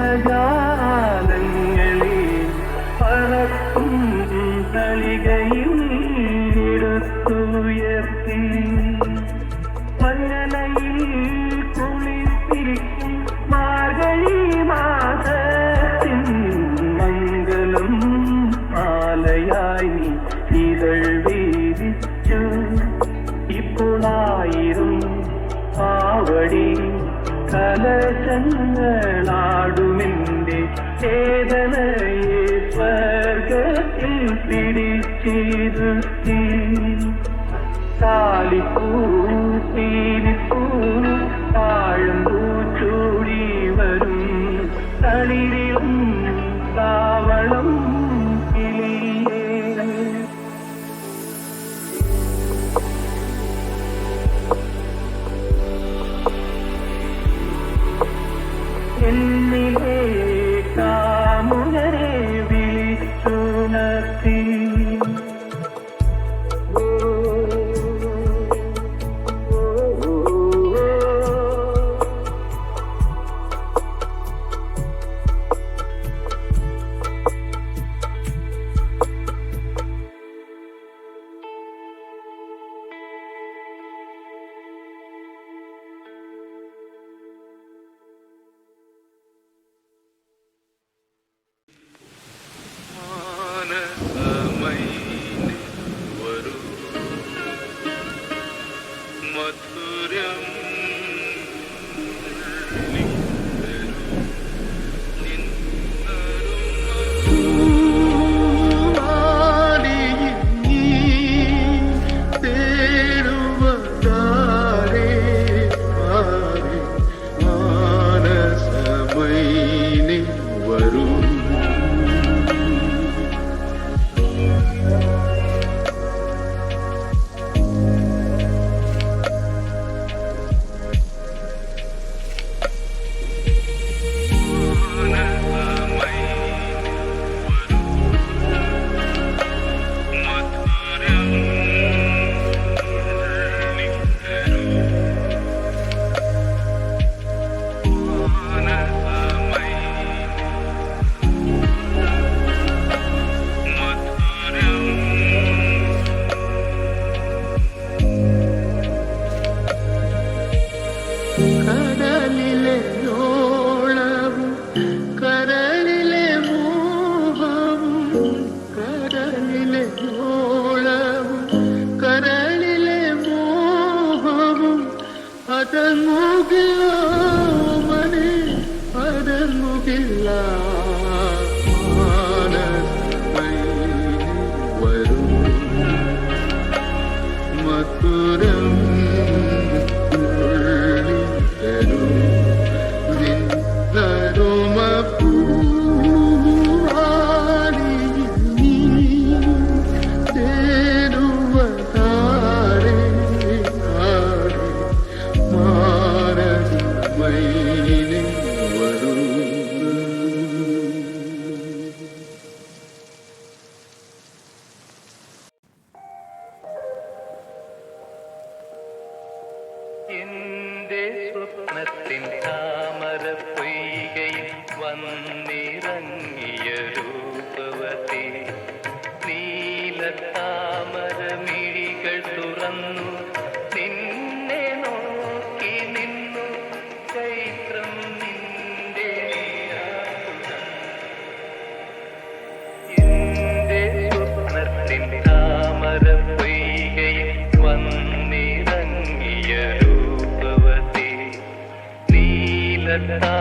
नजार வீழ்த்தி தாலி பூ தேனி பூ தாழும் வரும். தளிரிலும் താമര മിഴികൾ തുറന്നു. നിന്നെ നോക്കി നിന്നു. ചൈത്രം നിന്റെ എന്റെ സ്വപ്നത്തിൻ താമര പെയ്കയിൽ വന്നിറങ്ങിയ രൂപവതി. നീലത്താ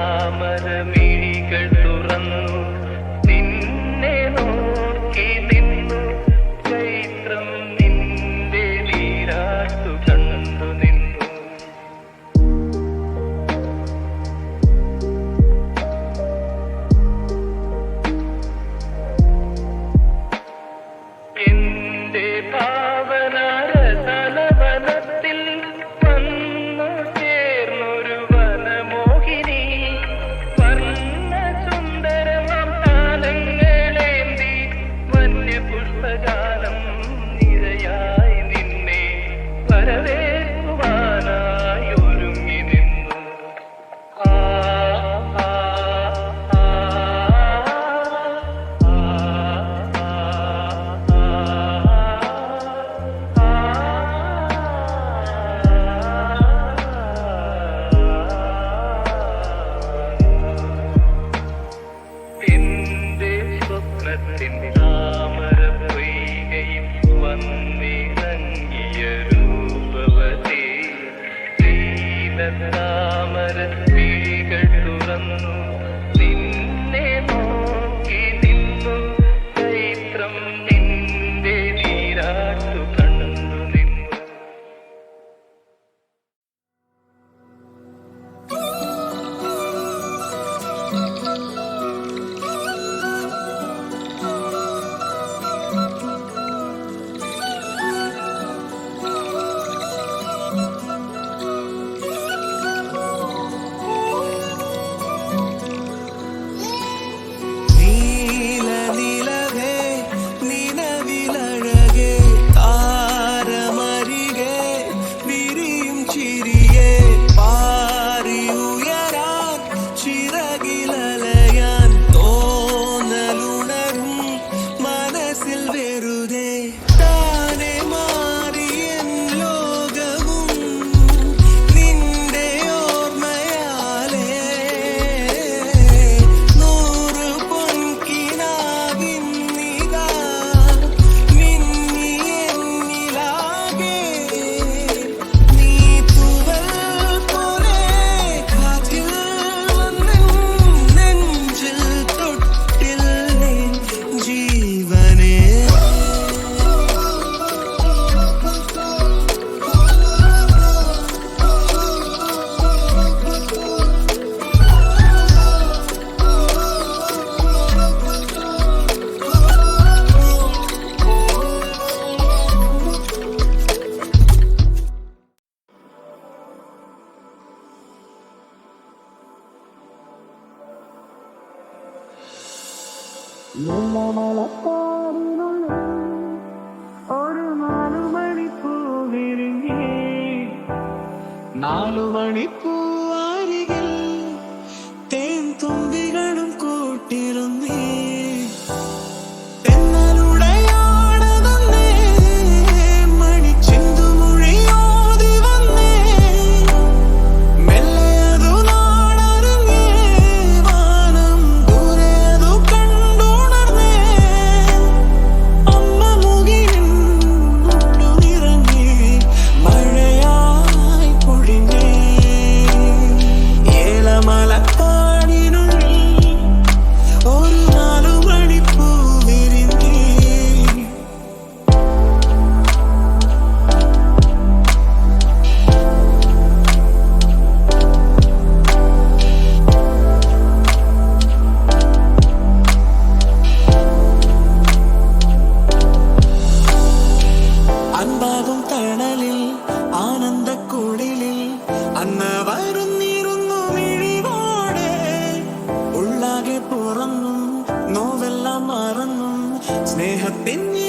been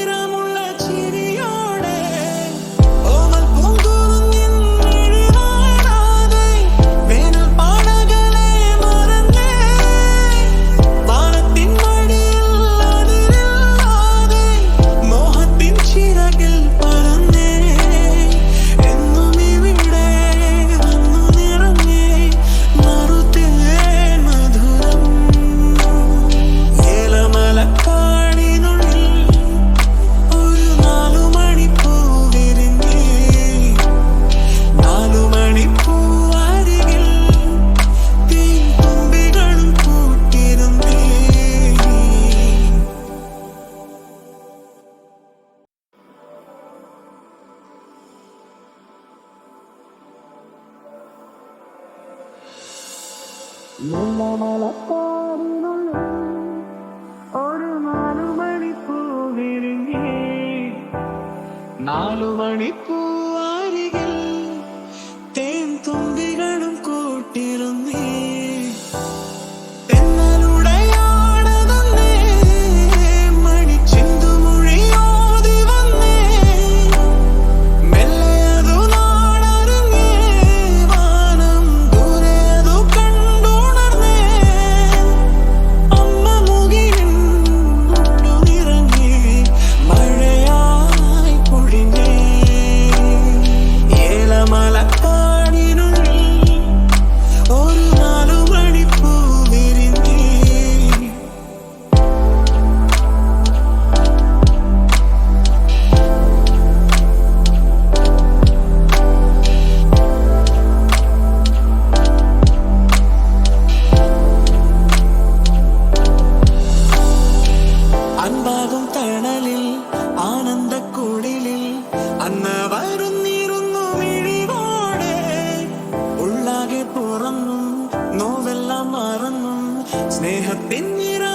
സ്നേഹത്തിൻ നിറമുള്ള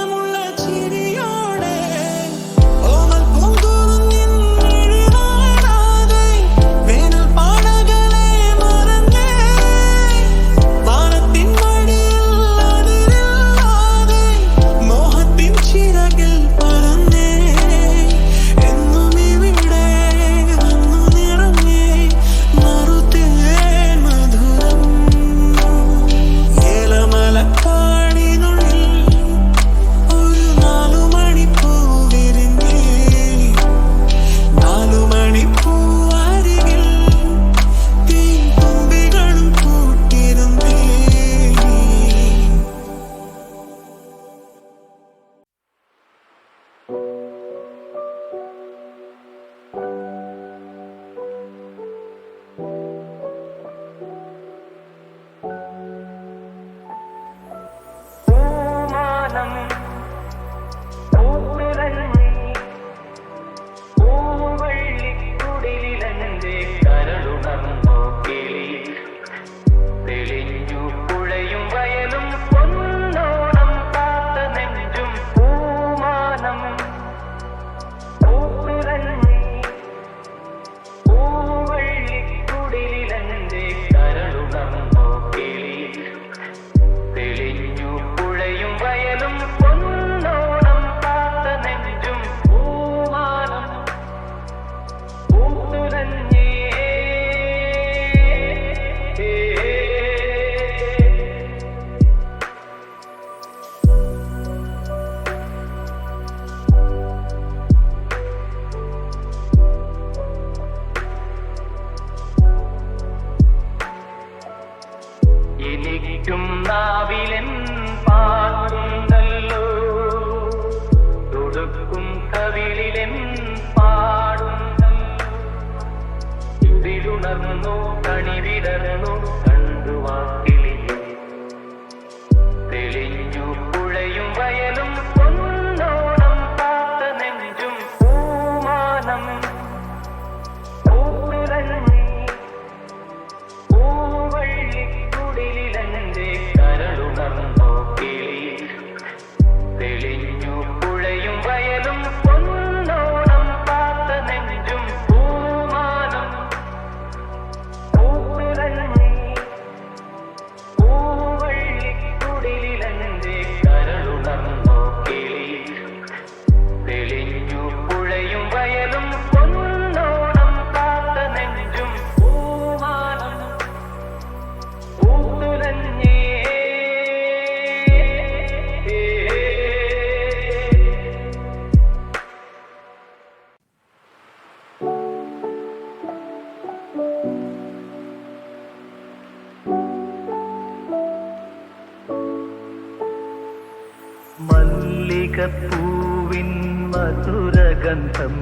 മല്ലികപ്പൂവിൻ മധുരഗന്ധം.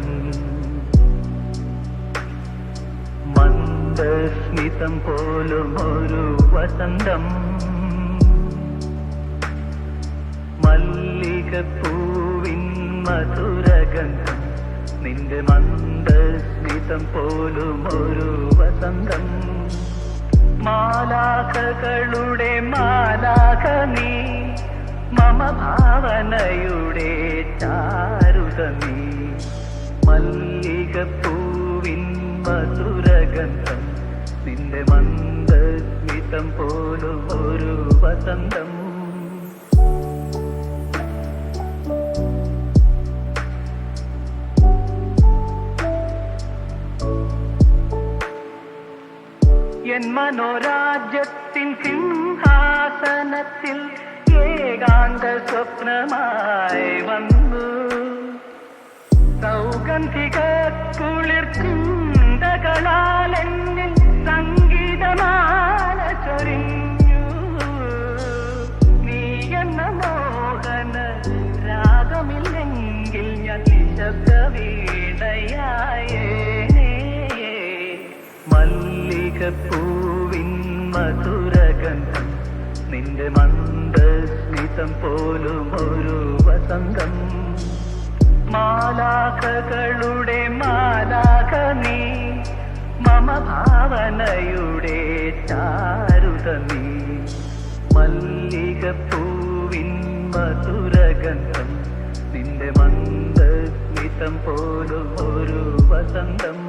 മന്ദസ്മിതം പോലും ഒരു വസന്തം. മല്ലികപ്പൂവിൻ മധുരഗന്ധം നിന്റെ മന്ദസ്മിതം പോലും ഒരു വസന്തം. മാലാഖകളുടെ മാലാഖ നീ മമ ഭാവനയുടെ ചാരുത നീ മല്ലികപ്പൂവിൻ മധുരഗന്ധം നിന്റെ മന്ദസ്മിതം പോലും ഒരു വസന്തം. മനോരാജ്യത്തിൻ സിംഹാസനത്തിൽ ഏകാന്ത സ്വപ്നമായി വന്നു. സൗഗന്ധിക കുളിർ ചിന്തകളാൽ എന്നിൽ സംഗീതമാല ചൊരിഞ്ഞു. നീ എന്ന മോഹന രാഗമില്ലെങ്കിൽ ഞാൻ നിശബ്ദ വീണയായേ മല്ലികപ്പൂവിൻ മധുരകന്ധം നിന്റെ മന്ദസ്മിതം പോലും ഒരു വസന്തം. മാലാഖകളുടെ മാലാഖ നീ മമ ഭാവനയുടെ ചാരുത നീ മല്ലികപ്പൂവിൻ മധുരഗന്ധം നിന്റെ മന്ദസ്മിതം പോലും ഒരു വസന്തം.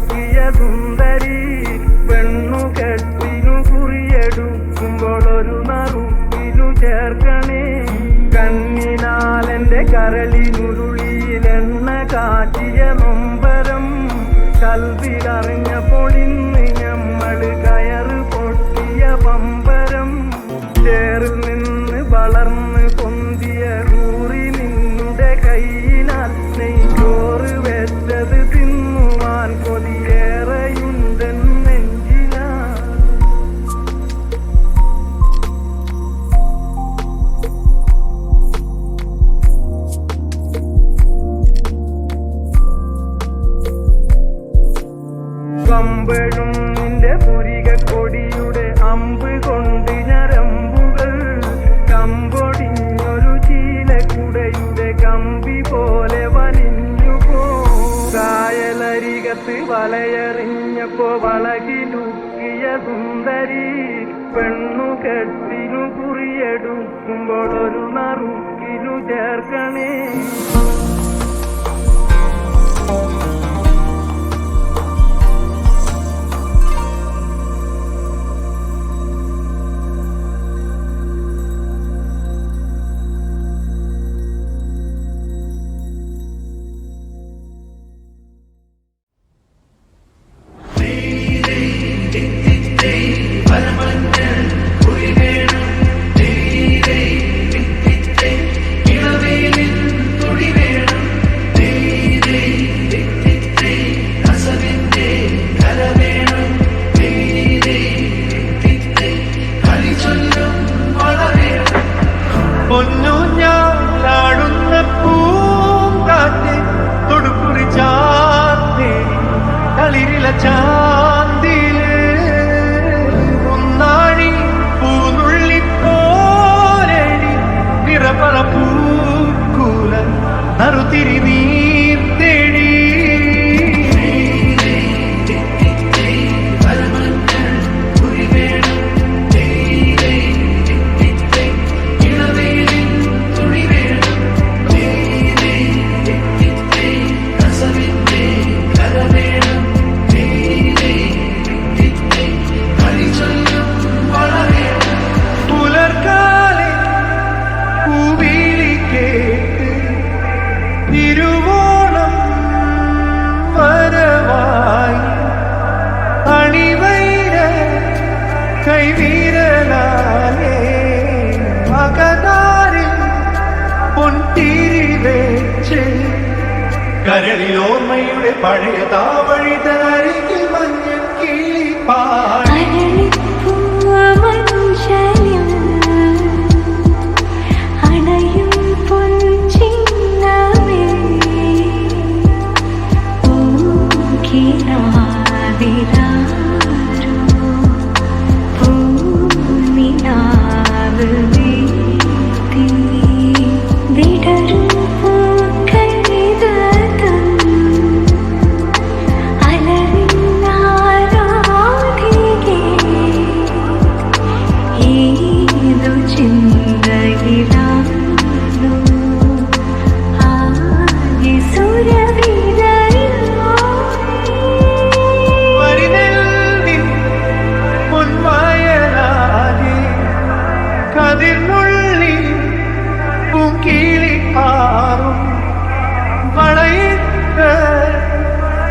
വലയെറിഞ്ഞപ്പോ വളകിലുക്കിയ സുന്ദരി പെണ്ണു കെട്ടിനു കുറിയെടുക്കുമ്പോൾ ഒരു നറുക്കിനു ചേർക്കണേ.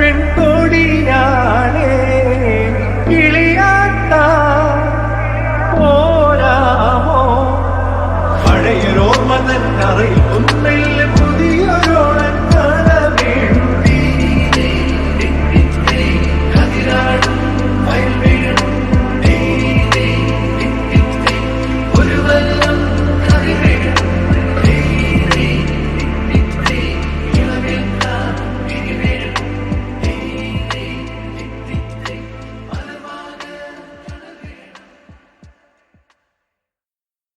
പെൺകൊടിയാളെ കിളിയാത്ത പോരാമോ? പഴയൊരോർമ്മ തന്നെ അറിയില്ല.